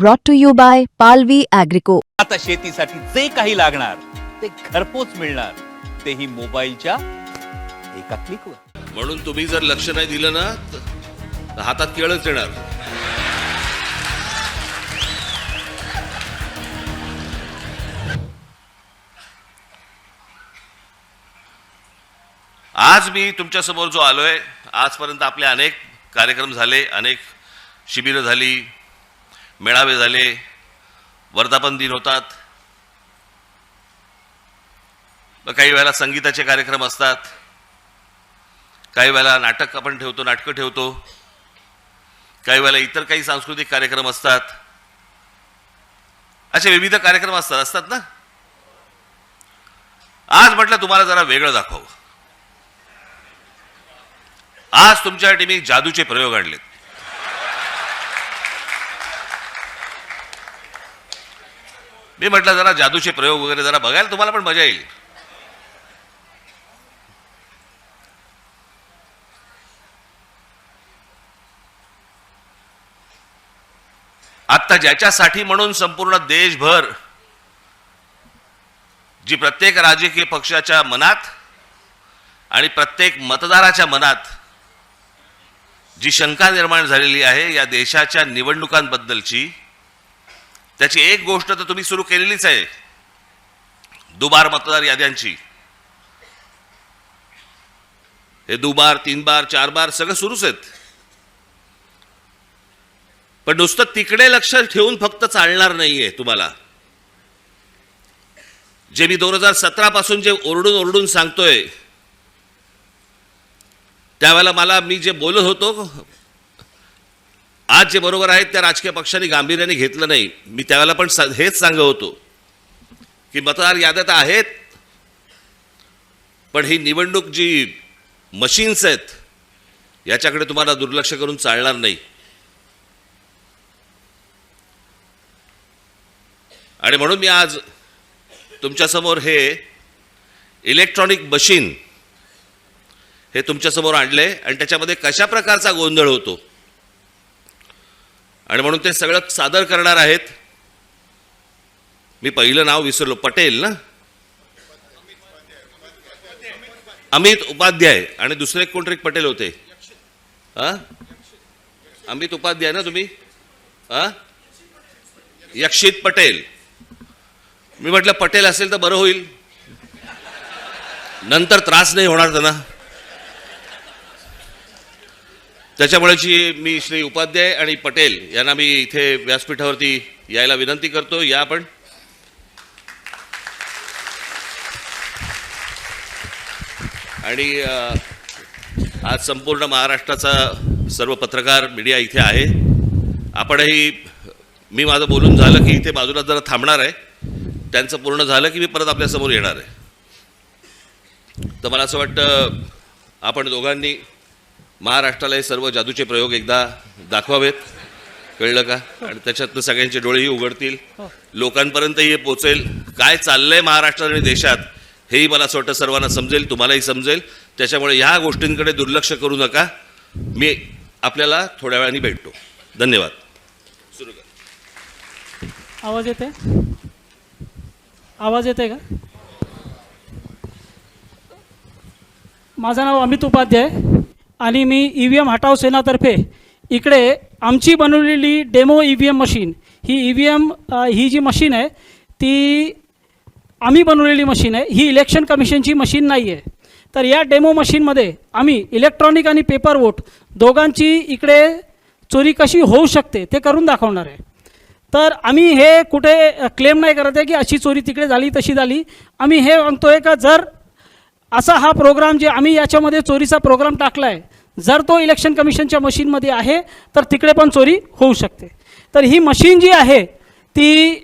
brought to you by Palvi Agrico. आता शेतीसाठी जे काही लागणार ते घरपोच मिळणार. तेही मोबाईलच्या एका क्लिकवर म्हणून तुम्ही जर लक्ष नाही दिलं ना तर हातात केळच येणार. आज मी तुमच्यासमोर जो आलोय आजपर्यंत आपले अनेक कार्यक्रम झाले अनेक शिबिरं झाली मेळावे झाले वर्धापन दिन होतात. मग काही वेळेला संगीताचे कार्यक्रम असतात. काही वेळेला नाटक आपण ठेवतो नाटकं ठेवतो. काही वेळेला इतर काही सांस्कृतिक कार्यक्रम असतात. असे विविध कार्यक्रम असतात असतात ना? आज म्हटलं तुम्हाला जरा वेगळं दाखव. आज तुमच्यासाठी मी जादूचे प्रयोग आणलेत. मी म्हटलं जरा जादूचे प्रयोग वगैरे जरा बघायला तुम्हाला पण मजा येईल. आत्ता ज्याच्यासाठी म्हणून संपूर्ण देशभर जी प्रत्येक राजकीय पक्षाच्या मनात आणि प्रत्येक मतदाराच्या मनात जी शंका निर्माण झालेली आहे या देशाच्या निवडणुकांबद्दलची त्याची एक गोष्ट तर तुम्ही सुरू केलेलीच आहे. दुबार मतदार याद्यांची. हे दुबार तीन बार चार बार सगळं सुरूच आहेत. पण नुसतं तिकडे लक्ष ठेवून फक्त चालणार नाहीये तुम्हाला. जे मी दोन हजार सतरा पासून जे ओरडून ओरडून सांगतोय त्यावेळेला मला मी जे बोलत होतो आज जे बरोबर आहेत त्या राजकीय पक्षांनी गांभीर्याने घेतलं नाही. मी त्यावेळेला पण हेच सांगत होतो की मतदार याद्या तर आहेत पण ही निवडणूक जी मशीन्स आहेत याच्याकडे तुम्हाला दुर्लक्ष करून चालणार नाही. आणि म्हणून मी आज तुमच्यासमोर हे इलेक्ट्रॉनिक मशीन हे तुमच्यासमोर आणले आणि त्याच्यामध्ये कशा प्रकारचा गोंधळ होतो? आणि म्हणून ते सगळं सादर करणार आहेत. मी पहिलं नाव विसरलो. पटेल ना? अमित उपाध्याय. आणि दुसरे कोणतरी पटेल होते? हां? अमित उपाध्याय ना तुम्ही? हां? यक्षित पटेल. मी म्हटलं पटेल असेल तर बरं होईल. नंतर त्रास नाही होणार त्यांना. त्याच्यामुळेची मी श्री उपाध्याय आणि पटेल यांना मी इथे व्यासपीठावरती यायला विनंती करतो. या आपण. आणि आज संपूर्ण महाराष्ट्राचा सर्व पत्रकार मीडिया इथे आहे. आपणही मी माझं बोलून झालं की इथे बाजूला जरा थांबणार आहे. त्यांचं पूर्ण झालं की मी परत आपल्यासमोर येणार आहे. तर मला असं वाटतं आपण दोघांनी महाराष्ट्राला हे सर्व जादूचे प्रयोग एकदा दाखवावेत. कळलं का? आणि त्याच्यातनं सगळ्यांचे डोळेही उघडतील. लोकांपर्यंतही हे पोचेल. काय चाललंय महाराष्ट्रात आणि देशात हेही मला असं वाटतं सर्वांना समजेल तुम्हालाही समजेल. त्याच्यामुळे ह्या गोष्टींकडे दुर्लक्ष करू नका. मी आपल्याला थोड्या वेळाने भेटतो. धन्यवाद. सुरू कर. आवाज येते आवाज येते का? माझं नाव अमित उपाध्याय. आणि मी ई व्ही एम हटाव सेनातर्फे इकडे आमची बनवलेली demo E V M machine ही ई व्ही एम ही जी मशीन आहे ती आम्ही बनवलेली मशीन आहे ही इलेक्शन कमिशनची मशीन नाही आहे तर या डेमो मशीनमध्ये आम्ही इलेक्ट्रॉनिक आणि पेपर वोट दोघांची इकडे चोरी कशी होऊ शकते ते करून दाखवणार आहे. तर आम्ही हे कुठे क्लेम नाही करत आहे की अशी चोरी तिकडे झाली तशी झाली. आम्ही हे म्हणतो आहे का जर असा हा प्रोग्राम जे आम्ही याच्यामध्ये चोरीचा प्रोग्राम टाकला आहे जर तो इलेक्शन कमिशनच्या मशीनमध्ये आहे तर तिकडे पण चोरी होऊ शकते. तर ही मशीन जी आहे ती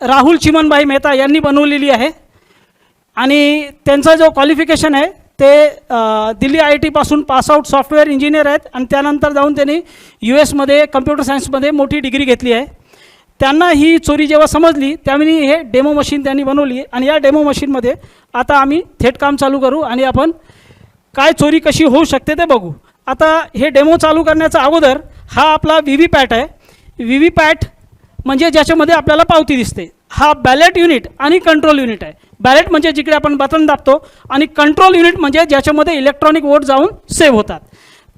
राहुल चिमनभाई मेहता यांनी बनवलेली आहे. आणि त्यांचा जो क्वालिफिकेशन आहे ते दिल्ली आय टीपासून पासआउट सॉफ्टवेअर इंजिनियर आहेत आणि त्यानंतर जाऊन त्यांनी यू एसमध्ये कम्प्युटर सायन्समध्ये मोठी डिग्री घेतली आहे. त्यांना ही चोरी जेव्हा समजली त्यावेळी हे डेमो मशीन त्यांनी बनवली आणि या डेमो मशीनमध्ये आता आम्ही थेट काम चालू करू आणि आपण काय चोरी कशी होऊ शकते ते बघू. आता हे डेमो चालू करण्याचा अगोदर हा आपला व्ही व्ही पॅट आहे. व्ही व्ही पॅट म्हणजे ज्याच्यामध्ये आपल्याला पावती दिसते. हा बॅलेट युनिट आणि कंट्रोल युनिट आहे. बॅलेट म्हणजे जिकडे आपण बटन दाबतो आणि कंट्रोल युनिट म्हणजे ज्याच्यामध्ये इलेक्ट्रॉनिक वोट जाऊन सेव्ह होतात.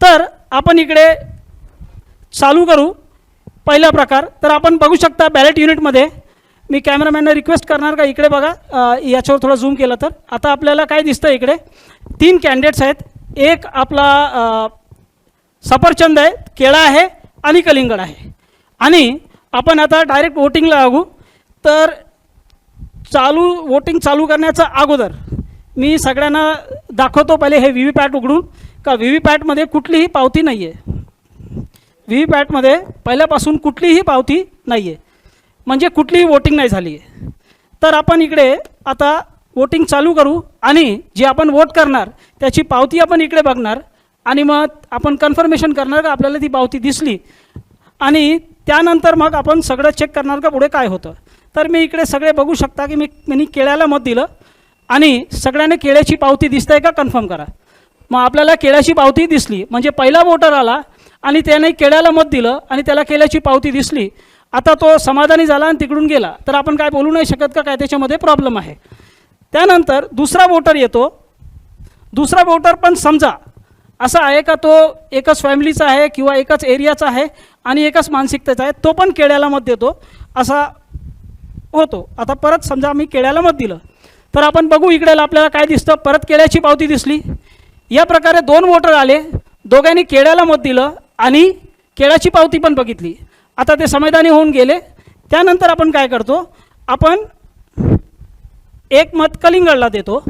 तर आपण इकडे चालू करू. पहिला प्रकार. तर आपण बघू शकता बॅलेट युनिटमध्ये मी कॅमेरामॅनला रिक्वेस्ट करणार का इकडे बघा. याच्यावर थोडं झूम केलं तर. आता आपल्याला काय दिसतं इकडे? तीन कॅन्डिडेट्स आहेत. एक आपला सफरचंद आहे केळा आहे आणि कलिंगड आहे. आणि आपण आता डायरेक्ट वोटिंगला लागू. तर चालू वोटिंग चालू करण्याचा अगोदर मी सगळ्यांना दाखवतो पहिले हे व्ही व्ही पॅट उघडून. का व्ही व्ही पॅटमध्ये कुठलीही पावती नाही आहे व्ही व्ही पॅटमध्ये पहिल्यापासून कुठलीही पावती नाही आहे म्हणजे कुठलीही वोटिंग नाही झाली आहे तर आपण इकडे आता वोटिंग चालू करू आणि जे आपण वोट करणार त्याची पावती आपण इकडे बघणार आणि मग आपण कन्फर्मेशन करणार का आपल्याला ती पावती दिसली? आणि त्यानंतर मग आपण सगळं चेक करणार का पुढे काय होतं? तर मी इकडे सगळे बघू शकता की मी मी केळ्याला मत दिलं आणि सगळ्यांनी केळ्याची पावती दिसतंय का कन्फर्म करा. मग आपल्याला केळ्याची पावती दिसली म्हणजे पहिला वोटर आला आणि त्याने केळ्याला मत दिलं आणि त्याला केळ्याची पावती दिसली. आता तो समाधानी झाला आणि तिकडून गेला. तर आपण काय बोलू नाही शकत का? काय त्याच्यामध्ये प्रॉब्लेम आहे? त्यानंतर दुसरा वोटर येतो. दुसरा वोटर पण समजा असा आहे का तो एकच फॅमिलीचा आहे किंवा एकच एरियाचा आहे आणि एकच मानसिकतेचा आहे तो पण केळ्याला मत देतो असा होतो. आता परत समजा मी केळ्याला मत दिलं तर आपण बघू इकडे आपल्याला काय दिसतं. परत केळ्याची पावती दिसली. या प्रकारे दोन वोटर आले दोघांनी केळ्याला मत दिलं आणि केळ्याची पावती पण बघितली. आता ते समाधानी होऊन गेले. त्यानंतर आपण काय करतो? आपण एक मत कलिंगडला देतो.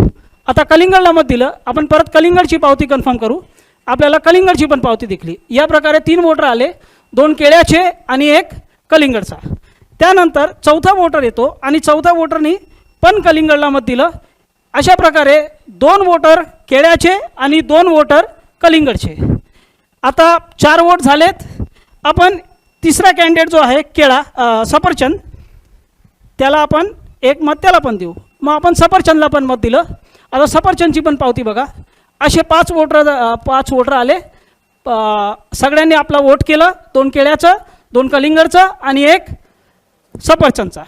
आता कलिंगडला मत दिलं आपण परत कलिंगडची पावती कन्फर्म करू. आपल्याला कलिंगडची पण पावती दिखली. या प्रकारे तीन वोटर आले दोन केळ्याचे आणि एक कलिंगडचा. त्यानंतर चौथा वोटर येतो आणि चौथा वोटरनी पण कलिंगडला मत दिलं. अशा प्रकारे दोन वोटर केळ्याचे आणि दोन वोटर कलिंगडचे. आता चार वोट झालेत. आपण तिसरा कॅन्डिडेट जो आहे केळा सफरचंद त्याला आपण एक मत त्याला पण देऊ. मग आपण सफरचंदला पण मत दिलं. आता सफरचंदची पण पावती बघा. असे पाच वोटर पाच वोटर आले. सगळ्यांनी आपला वोट केलं. दोन केळ्याचं दोन कलिंगडचं आणि एक सफरचंदचा.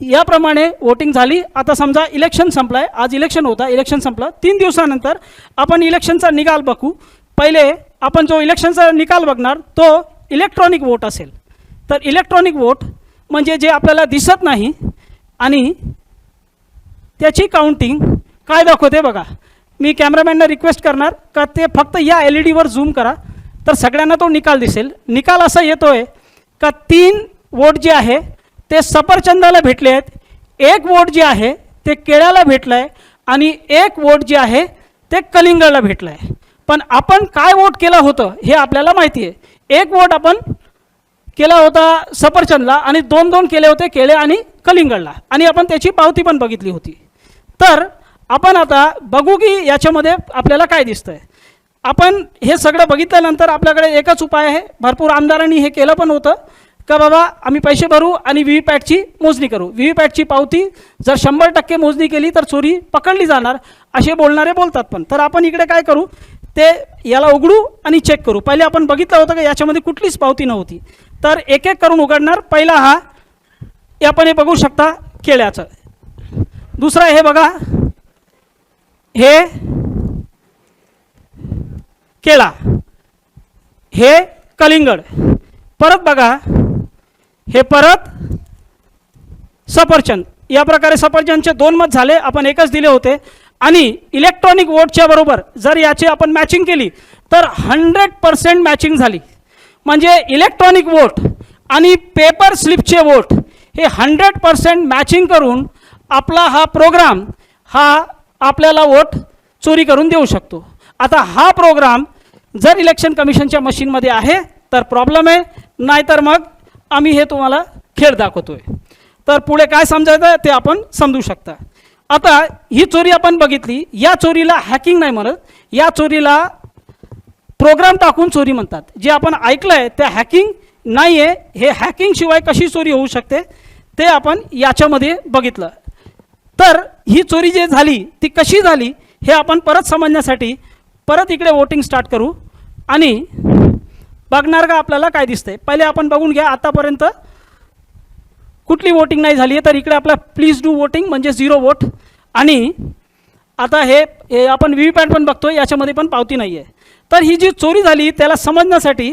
याप्रमाणे वोटिंग झाली. आता समजा इलेक्शन संपलं आहे आज इलेक्शन होता. इलेक्शन संपलं. तीन दिवसानंतर आपण इलेक्शनचा निकाल बघू. पहिले आपण जो इलेक्शनचा निकाल बघणार तो इलेक्ट्रॉनिक वोट असेल. तर इलेक्ट्रॉनिक वोट म्हणजे जे आपल्याला दिसत नाही आणि त्याची काउंटिंग काय दाखवते बघा. मी कॅमेरामॅनना रिक्वेस्ट करणार का ते फक्त या एल ई डीवर झूम करा. तर सगळ्यांना तो निकाल दिसेल. निकाल असा येतो आहे का तीन वोट जे आहे ते सफरचंदाला भेटले आहेत. एक वोट जे आहे ते केळ्याला भेटलं आहे आणि एक वोट जे आहे ते कलिंगडला भेटलं आहे पण आपण काय वोट केलं होतं हे आपल्याला माहिती आहे एक वोट आपण केला होता सफरचंदला आणि दोन दोन केले होते केळे आणि कलिंगडला. आणि आपण त्याची पावती पण बघितली होती. तर आपण आता बघू की याच्यामध्ये आपल्याला काय दिसतं आहे आपण हे सगळं बघितल्यानंतर आपल्याकडे एकच उपाय आहे. भरपूर आमदारांनी हे केलं पण होतं. का बाबा आम्ही पैसे भरू आणि व्ही व्ही पॅटची मोजणी करू. व्ही व्ही पॅटची पावती जर शंभर टक्के मोजणी केली तर चोरी पकडली जाणार असे बोलणारे बोलतात पण. तर आपण इकडे काय करू? ते याला उघडू आणि चेक करू. पहिले आपण बघितलं होतं का याच्यामध्ये कुठलीच पावती नव्हती. तर एक एक करून उघडणार. पहिला हा हे आपण हे बघू शकता केळ्याचं. दुसरा हे बघा. हे केळा हे कलिंगड. परत बघा. हे परत सफरचंद. या प्रकारे सफरचंदचे दोन मत झाले. आपण एकच दिले होते. आणि इलेक्ट्रॉनिक वोटच्या बरोबर जर याची आपण मॅचिंग केली तर हंड्रेड पर्सेंट मॅचिंग झाली. म्हणजे इलेक्ट्रॉनिक वोट आणि पेपर स्लिपचे वोट हे हंड्रेड पर्सेंट मॅचिंग करून आपला हा प्रोग्राम हा आपल्याला वोट चोरी करून देऊ शकतो. आता हा प्रोग्राम जर इलेक्शन कमिशनच्या मशीनमध्ये आहे तर प्रॉब्लेम आहे. नाहीतर मग आम्ही हे तुम्हाला खेळ दाखवतोय. तर पुढे काय समजायचं ते आपण समजू शकता. आता ही चोरी आपण बघितली. या चोरीला हॅकिंग नाही म्हणत. या चोरीला प्रोग्राम टाकून चोरी म्हणतात. जे आपण ऐकलं आहे त्या हॅकिंग नाही आहे हे हॅकिंगशिवाय कशी चोरी होऊ शकते ते आपण याच्यामध्ये बघितलं. तर ही चोरी जे झाली ती कशी झाली हे आपण परत समजण्यासाठी परत इकडे वोटिंग स्टार्ट करू. आणि बघणार का आपल्याला काय दिसतंय? पहिले आपण बघून घ्या आतापर्यंत कुठली वोटिंग नाही झाली आहे तर इकडे आपला प्लीज डू वोटिंग म्हणजे झिरो वोट आणि आता हे आपण व्ही व्ही पॅट पण बघतो याच्यामध्ये पण पावती नाही आहे तर ही जी चोरी झाली त्याला समजण्यासाठी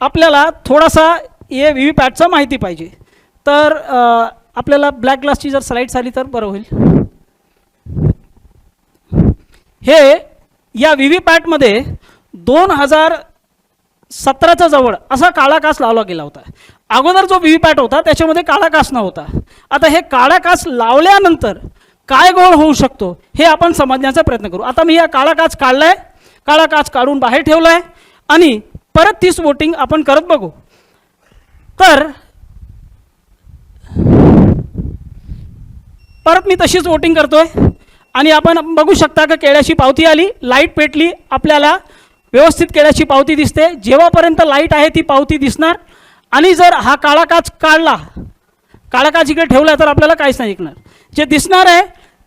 आपल्याला थोडासा हे व्ही व्ही पॅटचं माहिती पाहिजे. तर आपल्याला ब्लॅक ग्लासची जर स्लाईड्स आली तर बरं होईल. हे या व्ही व्ही पॅटमध्ये दोन हजार सतराच्या जवळ असा काळा कास लावला गेला होता. अगोदर जो व्ही व्ही पॅट होता त्याच्यामध्ये काळा कास नव्हता. आता हे काळा कास लावल्यानंतर काय गोळ होऊ शकतो हे आपण समजण्याचा प्रयत्न करू. आता मी हा काळा काच काढला आहे काळा काच काढून बाहेर ठेवला आहे आणि परत तीच वोटिंग आपण करत बघू. तर परत मी तशीच वोटिंग करतोय. आणि आपण बघू शकता का केळ्याची पावती आली लाइट पेटली आपल्याला व्यवस्थित केळ्याची पावती दिसते. जेव्हापर्यंत लाइट आहे ती पावती दिसणार. आणि जर हा काळा काच काढला काळा काच इकडे ठेवला तर आपल्याला काहीच नाही दिसणार जे दिसणार आहे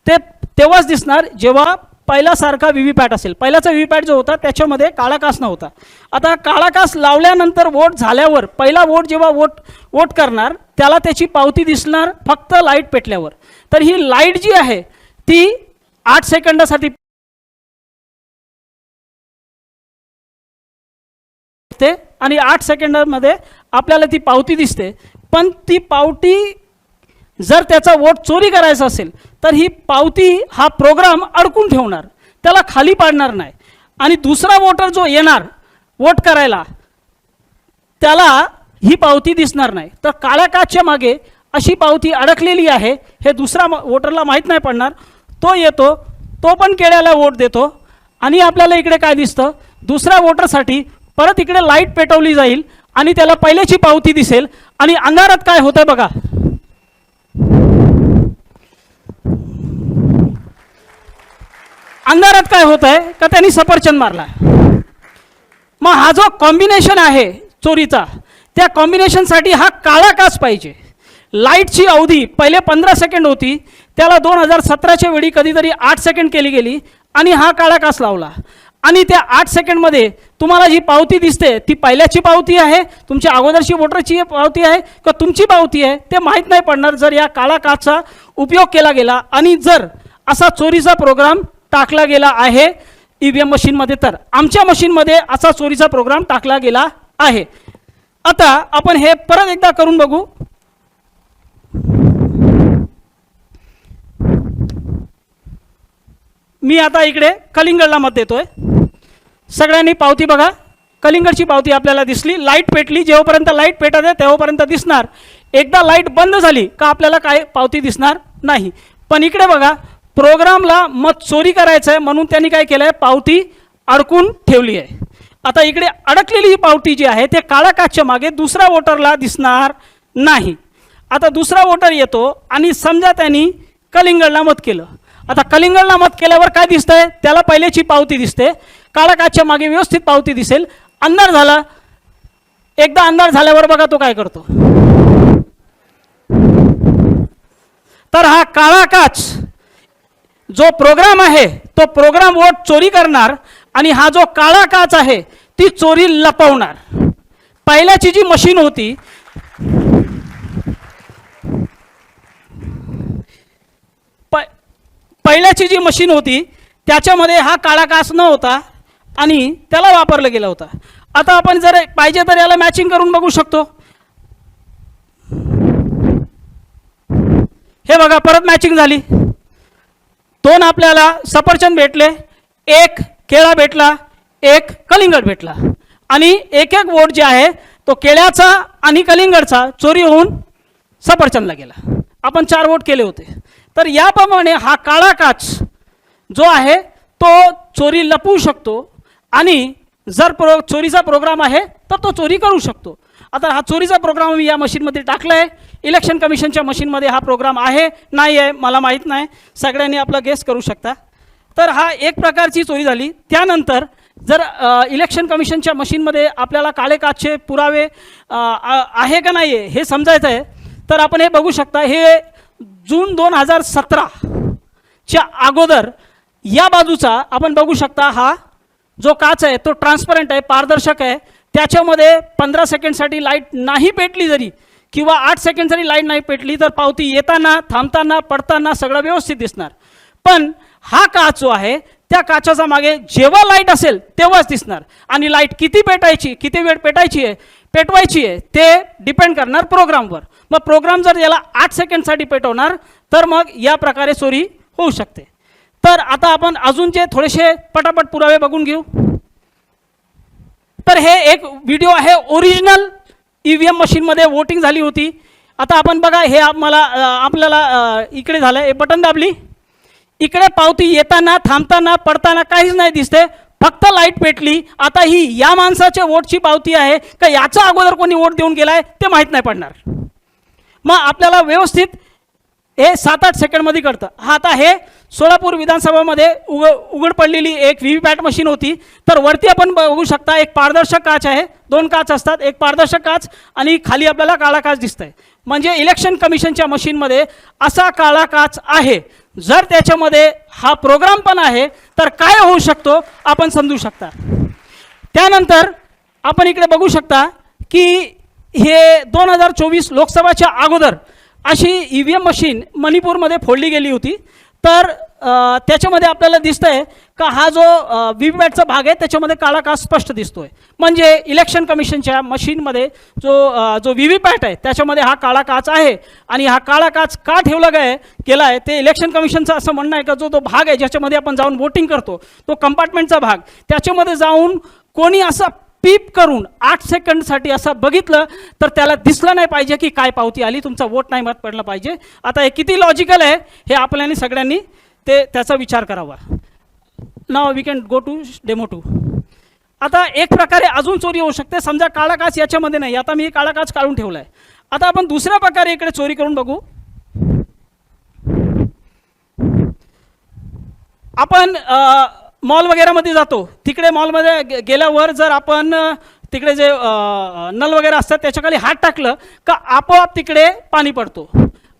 ते तेव्हाच दिसणार. जेव्हा पहिल्यासारखा व्ही व्ही पॅट असेल. पहिल्याचा व्ही व्ही पॅट जो होता त्याच्यामध्ये काळा कास नव्हता. आता काळा कास लावल्यानंतर वोट झाल्यावर पहिला वोट जेव्हा वोट वोट करणार त्याला त्याची पावती दिसणार फक्त लाइट पेटल्यावर. तर ही लाइट जी आहे ती आठ सेकंदासाठी ते आणि आठ सेकंदामध्ये आपल्याला ती पावती दिसते. पण ती पावती जर त्याचा वोट चोरी करायचा असेल तर ही पावती हा प्रोग्राम अडकून ठेवणार. त्याला खाली पाडणार नाही. आणि दुसरा वोटर जो येणार वोट करायला त्याला ही पावती दिसणार नाही. तर काळ्या काचच्या मागे अशी पावती अडकलेली आहे हे दुसरा वोटरला माहीत नाही पडणार. तो येतो तो पण केळ्याला वोट देतो आणि आपल्याला इकडे काय दिसतं? दुसऱ्या वोटरसाठी परत इकडे लाइट पेटवली जाईल आणि त्याला पहिल्याची पावती दिसेल आणि अंधारात काय होतंय बघा. अंधारात काय होत आहे का त्यांनी सफरचंद मारला मग हा जो कॉम्बिनेशन आहे चोरीचा त्या कॉम्बिनेशनसाठी हा काळा काच पाहिजे. लाईटची अवधी पहिले पंधरा सेकंड होती त्याला दोन हजार सतराच्या वेळी कधीतरी आठ सेकंड केली गेली आणि हा काळा कास लावला. आणि त्या आठ सेकंडमध्ये तुम्हाला जी पावती दिसते ती पहिल्याची पावती आहे तुमच्या अगोदरची वोटरची पावती आहे का तुमची पावती आहे ते माहीत नाही पडणार जर या काळा काचचा उपयोग केला गेला. आणि जर असा चोरीचा प्रोग्राम टाकला गेला आहे ई व्ही एम मशीनमध्ये तर आमच्या मशीनमध्ये असा चोरीचा प्रोग्राम टाकला गेला आहे. आता आपण हे परत एकदा करून बघू. मी आता इकडे कलिंगडला मत देतोय. सगळ्यांनी पावती बघा. कलिंगडची पावती आपल्याला दिसली. लाइट पेटली. जेव्हापर्यंत लाइट पेटत आहे तेव्हापर्यंत दिसणार. एकदा लाइट बंद झाली का आपल्याला काय पावती दिसणार नाही. पण इकडे बघा प्रोग्रामला मत चोरी करायचं आहे म्हणून त्यांनी काय केलं आहे पावती अडकून ठेवली आहे. आता इकडे अडकलेली ही पावती जी आहे ते काळा काचच्या मागे दुसऱ्या वोटरला दिसणार नाही. आता दुसरा वोटर येतो आणि समजा त्यांनी कलिंगडला मत केलं. आता कलिंगडला मत केल्यावर काय दिसतंय? त्याला पहिल्याची पावती दिसते. काळा काचच्या मागे व्यवस्थित पावती दिसेल. अंधार झाला. एकदा अंधार झाल्यावर बघा तो काय करतो. तर हा काळा काच जो प्रोग्राम आहे तो प्रोग्राम वोट चोरी करणार आणि हा जो काळा काच आहे ती चोरी लपवणार. पहिल्याची जी मशीन होती पहिल्याची जी मशीन होती त्याच्यामध्ये हा काळा कास न होता आणि त्याला वापरला गेला होता. आता आपण जर पाहिजे तर याला मॅचिंग करून बघू शकतो. हे बघा परत मॅचिंग झाली. दोन आपल्याला सफरचंद भेटले एक केळा भेटला एक कलिंगड भेटला. आणि एक एक वोट जे आहे तो केळ्याचा आणि कलिंगडचा चोरी होऊन सफरचंदला गेला. आपण चार वोट केले होते. तर याप्रमाणे हा काळा काच जो आहे तो चोरी लपवू शकतो आणि जर प्रो चोरीचा प्रोग्राम आहे तर तो चोरी करू शकतो. आता हा चोरीचा प्रोग्राम मी या मशीनमध्ये टाकला आहे इलेक्शन कमिशनच्या मशीनमध्ये हा प्रोग्राम आहे नाही आहे मला माहीत नाही. सगळ्यांनी आपला गेस करू शकता. तर हा एक प्रकारची चोरी झाली. त्यानंतर जर इलेक्शन कमिशनच्या मशीनमध्ये आपल्याला काळे काचचे पुरावे आ- आहे का नाही आहे हे समजायचं आहे तर आपण हे बघू शकता. हे जून दोन हजार सतराच्या अगोदर या बाजूचा आपण बघू शकता हा जो काच आहे तो ट्रान्सपरंट आहे पारदर्शक आहे. त्याच्यामध्ये पंधरा सेकंडसाठी लाइट नाही पेटली जरी किंवा आठ सेकंड जरी लाइट नाही पेटली तर पावती येताना थांबताना पडताना सगळं व्यवस्थित दिसणार. पण हा काच जो आहे त्या काचाचा मागे जेव्हा लाइट असेल तेव्हाच दिसणार. आणि लाइट किती पेटायची किती वेळ पेटायची आहे पेटवायची आहे ते डिपेंड करणार प्रोग्रामवर मग प्रोग्राम जर याला आठ सेकंडसाठी पेटवणार तर मग या प्रकारे चोरी होऊ शकते. तर आता आपण अजूनचे थोडेसे पटापट पुरावे बघून घेऊ. तर हे एक व्हिडिओ आहे ओरिजिनल ई व्ही एम मशीनमध्ये वोटिंग झाली होती. आता आपण बघा हे आम्हाला आपल्याला इकडे झालं हे बटन दाबली. इकडे पावती येताना थांबताना पडताना काहीच नाही दिसते. फक्त लाइट पेटली. आता ही या माणसाच्या वोटची पावती आहे का याच्या अगोदर कोणी वोट देऊन गेलाय ते माहीत नाही पडणार. मग आपल्याला व्यवस्थित हे सात आठ सेकंडमध्ये कळतं. हा आता हे सोलापूर विधानसभामध्ये उघ उघड पडलेली एक व्ही व्ही पॅट मशीन होती. तर वरती आपण बघू शकता एक पारदर्शक काच आहे. दोन काच असतात. एक पारदर्शक काच आणि खाली आपल्याला काळा काच दिसतंय. म्हणजे इलेक्शन कमिशनच्या मशीनमध्ये असा काळा काच आहे. जर त्याच्यामध्ये हा प्रोग्राम पण आहे तर काय होऊ शकतो? आपण समजू शकता. त्यानंतर आपण इकडे बघू शकता की हे दोन हजार चोवीस लोकसभाच्या अगोदर अशी ई व्ही एम मशीन मणिपूरमध्ये फोडली गेली होती. तर त्याच्यामध्ये आपल्याला दिसतंय का हा जो व्ही व्ही पॅटचा भाग आहे त्याच्यामध्ये काळा काच स्पष्ट दिसतोय. म्हणजे इलेक्शन कमिशनच्या मशीनमध्ये जो जो व्ही व्ही पॅट आहे त्याच्यामध्ये हा काळा काच आहे. आणि हा काळा काच का ठेवला गाय गेला आहे ते इलेक्शन कमिशनचं असं म्हणणं आहे का जो तो भाग आहे ज्याच्यामध्ये आपण जाऊन वोटिंग करतो तो कंपार्टमेंटचा भाग. त्याच्यामध्ये जाऊन कोणी असं पीप करून आठ सेकंडसाठी असं बघितलं तर त्याला दिसलं नाही पाहिजे की काय पावती आली तुमचा वोट नाही मत पडला पाहिजे. आता हे किती लॉजिकल आहे हे आपल्याने सगळ्यांनी ते त्याचा विचार करावा. Now we can go to demo too आता एक प्रकारे अजून चोरी होऊ शकते. समजा काळा काच याच्यामध्ये नाही. आता मी काळा काच काढून ठेवला आहे आता आपण दुसऱ्या प्रकारे इकडे चोरी करून बघू. आपण मॉल वगैरेमध्ये जातो. तिकडे मॉलमध्ये गे- गेल्यावर जर आपण तिकडे जे नल वगैरे असतात त्याच्याखाली हात टाकलं का आपोआप तिकडे पाणी पडतो.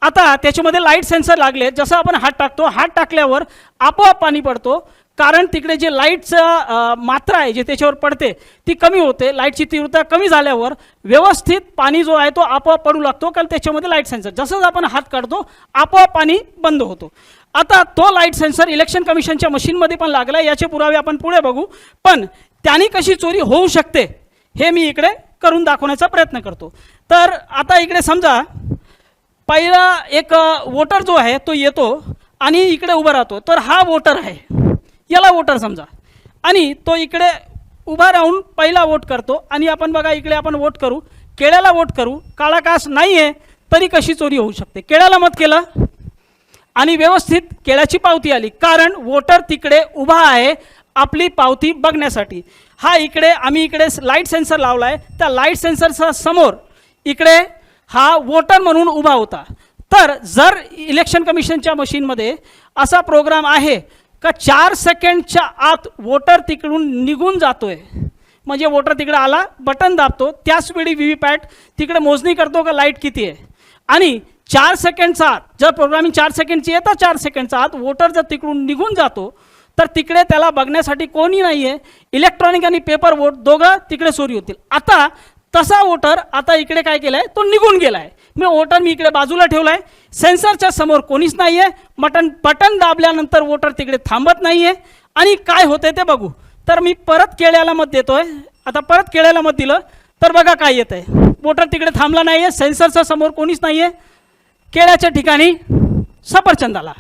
आता त्याच्यामध्ये लाइट सेन्सर लागले. जसं आपण हात टाकतो हात टाकल्यावर आपोआप पाणी पडतो. कारण तिकडे जे लाईटचं मात्रा आहे जे त्याच्यावर पडते ती कमी होते. लाईटची तीव्रता कमी झाल्यावर व्यवस्थित पाणी जो आहे तो आपोआप पडू लागतो. कारण त्याच्यामध्ये लाइट सेन्सर. जसंच आपण हात काढतो आपोआप पाणी बंद होतो. आता तो लाइट सेन्सर इलेक्शन कमिशनच्या मशीनमध्ये पण लागला याचे पुरावे आपण पुढे बघू. पण त्याने कशी चोरी होऊ शकते हे मी इकडे करून दाखवण्याचा प्रयत्न करतो. तर आता इकडे समजा पहिला एक वोटर जो आहे तो येतो आणि इकडे उभा राहतो. तर हा वोटर आहे. याला वोटर समजा. आणि तो इकडे उभा राहून पहिला वोट करतो. आणि आपण बघा इकडे आपण वोट करू. केळ्याला वोट करू. काळा कास नाही आहे तरी कशी चोरी होऊ शकते? केळ्याला मत केलं? आणि व्यवस्थित केळ्याची पावती आली. कारण वोटर तिकडे उभा आहे आपली पावती बघण्यासाठी. हा इकडे आम्ही इकडे लाइट सेन्सर लावला आहे त्या लाइट सेन्सरचा समोर इकडे हा वोटर म्हणून उभा होता. तर जर इलेक्शन कमिशनच्या मशीनमध्ये असा प्रोग्राम आहे का चार सेकंडच्या आत वोटर तिकडून निघून जातोय. म्हणजे वोटर तिकडे आला बटन दाबतो त्याच वेळी व्ही व्ही पॅट तिकडे मोजणी करतो का लाइट किती आहे? आणि चार सेकंडचा आत जर प्रोग्रामिंग चार सेकंडची येतं चार सेकंडचा आत वोटर जर तिकडून निघून जातो तर तिकडे त्याला बघण्यासाठी कोणी नाही आहे इलेक्ट्रॉनिक आणि पेपर वोट दोघं तिकडे चोरी होतील. आता तसा वोटर आता इकडे काय केलाय? तो निघून गेला आहे मी वोटर मी इकडे बाजूला ठेवलाय. सेन्सरच्या समोर कोणीच नाही आहे बटन बटन दाबल्यानंतर वोटर तिकडे थांबत नाही आहे आणि काय होतंय ते बघू. तर मी परत केळ्याला मत देतोय. आता परत केळ्याला मत दिलं. तर बघा काय येत आहे वोटर तिकडे थांबला नाही आहे सेन्सरच्या समोर कोणीच नाही आहे केळ्याच्या ठिकाणी सफरचंदाला.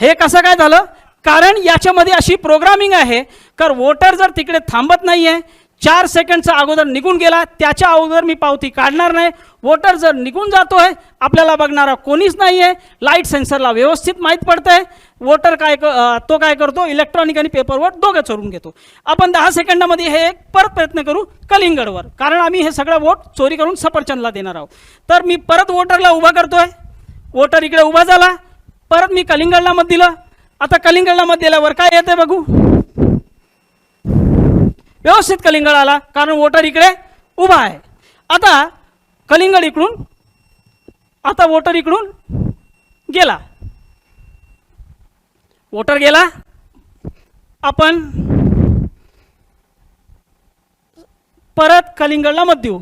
हे कसं काय झालं? कारण याच्यामध्ये अशी प्रोग्रामिंग आहे. तर वोटर जर तिकडे थांबत नाही आहे चार सेकंडचा अगोदर निघून गेला त्याच्या अगोदर मी पावती काढणार नाही. वोटर जर निघून जातो आहे आपल्याला बघणारा कोणीच नाही आहे लाइट सेन्सरला व्यवस्थित माहीत पडतं आहे वोटर काय क- तो काय करतो? इलेक्ट्रॉनिक आणि पेपर वोट दोघं चोरून घेतो. आपण दहा सेकंदामध्ये हे एक परत प्रयत्न करू कलिंगडवर. कारण आम्ही हे सगळं वोट चोरी करून सफरचंदला देणार आहोत. तर मी परत वोटरला उभा करतोय. वोटर इकडे उभा झाला. परत मी कलिंगडला मत दिलं. आता कलिंगडला मत दिल्यावर काय येते बघू? व्यवस्थित कलिंगड आला कारण वोटर इकडे उभा आहे. आता कलिंगड इकडून आता वोटर इकडून गेला. वोटर गेला. आपण परत कलिंगडला मत देऊ.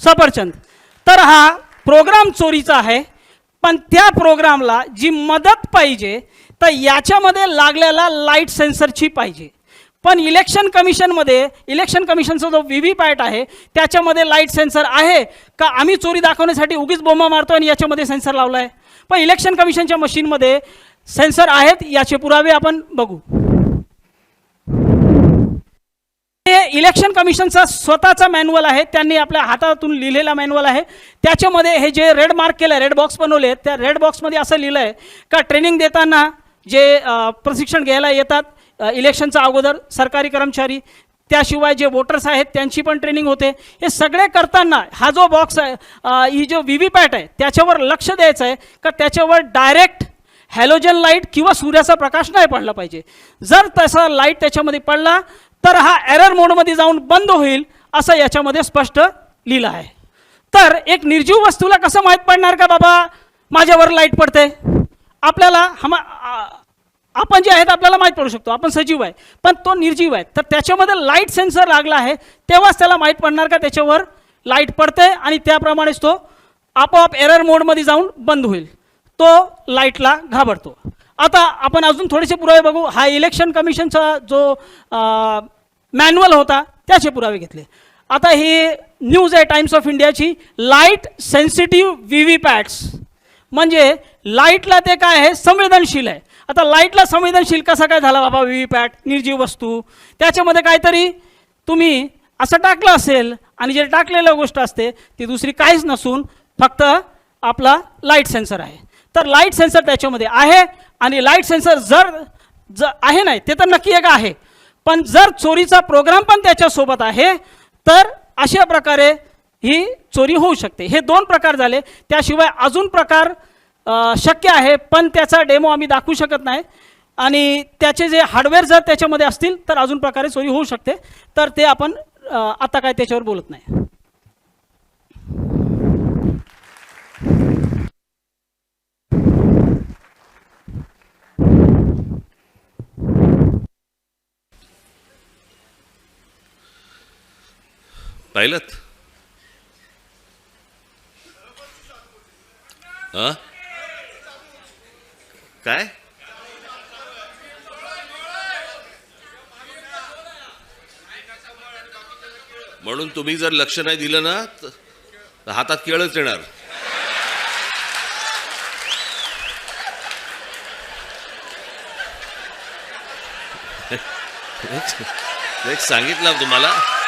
सफरचंद. तर हा प्रोग्राम चोरीचा आहे. पण त्या प्रोग्रामला जी मदत पाहिजे तर याच्यामध्ये लागलेला लाइट सेन्सरची पाहिजे. पण इलेक्शन कमिशनमध्ये इलेक्शन कमिशनचा जो व्ही व्ही पॅट आहे त्याच्यामध्ये लाइट सेन्सर आहे का? आम्ही चोरी दाखवण्यासाठी उगीच बोंबा मारतो आणि याच्यामध्ये सेन्सर लावला आहे पण इलेक्शन कमिशनच्या मशीनमध्ये सेन्सर आहेत याचे पुरावे आपण बघू. हे इलेक्शन कमिशनचा स्वतःचा मॅन्युअल आहे. त्यांनी आपल्या हातातून लिहिलेला मॅन्युअल आहे. त्याच्यामध्ये हे जे रेड मार्क केलं आहे रेड बॉक्स बनवले आहेत त्या रेड बॉक्समध्ये असं लिहिलं आहे का ट्रेनिंग देताना जे प्रशिक्षण घ्यायला येतात इलेक्शनचा इलेक्शनच्या अगोदर सरकारी कर्मचारी त्याशिवाय जे वोटर्स आहेत त्यांची पण ट्रेनिंग होते. हे सगळे करताना हा जो बॉक्स आहे ही जो व्ही व्ही पॅट आहे त्याच्यावर लक्ष द्यायचं आहे का त्याच्यावर डायरेक्ट हॅलोजन लाइट किंवा सूर्याचा प्रकाश नाही पडला पाहिजे. जर तसा लाइट त्याच्यामध्ये पडला तर हा एरर मोडमध्ये जाऊन बंद होईल असं याच्यामध्ये स्पष्ट लिहिलं आहे. तर एक निर्जीव वस्तूला कसं माहीत पडणार का बाबा? माझ्यावर लाइट पडते. आपल्याला हमा आपण जे आहेत आपल्याला माहीत पडू शकतो. आपण सजीव आहे. पण तो निर्जीव आहे. तर त्याच्यामध्ये लाइट सेन्सर लागला आहे. तेव्हाच त्याला माहीत पडणार का त्याच्यावर लाइट पडते? आणि त्याप्रमाणेच तो आपोआप एरर मोडमध्ये जाऊन बंद होईल. तो लाईटला घाबरतो. आता आपण अजून थोडेसे पुरावे बघू. हा इलेक्शन कमिशनचा जो मॅन्युअल होता त्याचे पुरावे घेतले. आता ही न्यूज आहे टाइम्स ऑफ इंडियाची light sensitive V V PATs म्हणजे लाईटला ते काय आहे? संवेदनशील आहे. आता लाईटला संवेदनशील कसा काय झाला बाबा व्ही व्ही पॅट निर्जीव वस्तू. त्याच्यामध्ये काहीतरी तुम्ही असं टाकलं असेल आणि जे टाकलेलं गोष्ट असते ती दुसरी काहीच नसून फक्त आपला लाइट सेन्सर आहे. तर लाइट सेन्सर त्याच्यामध्ये आहे. आणि लाइट सेन्सर जर ज आहे नाही ते तर नक्की एक आहे. पण जर चोरीचा प्रोग्राम पण त्याच्यासोबत आहे तर अशा प्रकारे ही चोरी होऊ शकते. हे दोन प्रकार झाले. त्याशिवाय अजून प्रकार शक्य आहे पण त्याचा डेमो आम्ही दाखवू शकत नाही. आणि त्याचे जे हार्डवेअर जर त्याच्यामध्ये असतील तर अजून प्रकारे चोरी होऊ शकते. तर ते आपण आता काय त्याच्यावर बोलत नाही. पाहिलं काय म्हणून तुम्ही जर लक्ष नाही दिलं ना तर हातात केळच येणार. सांगितलं तुम्हाला?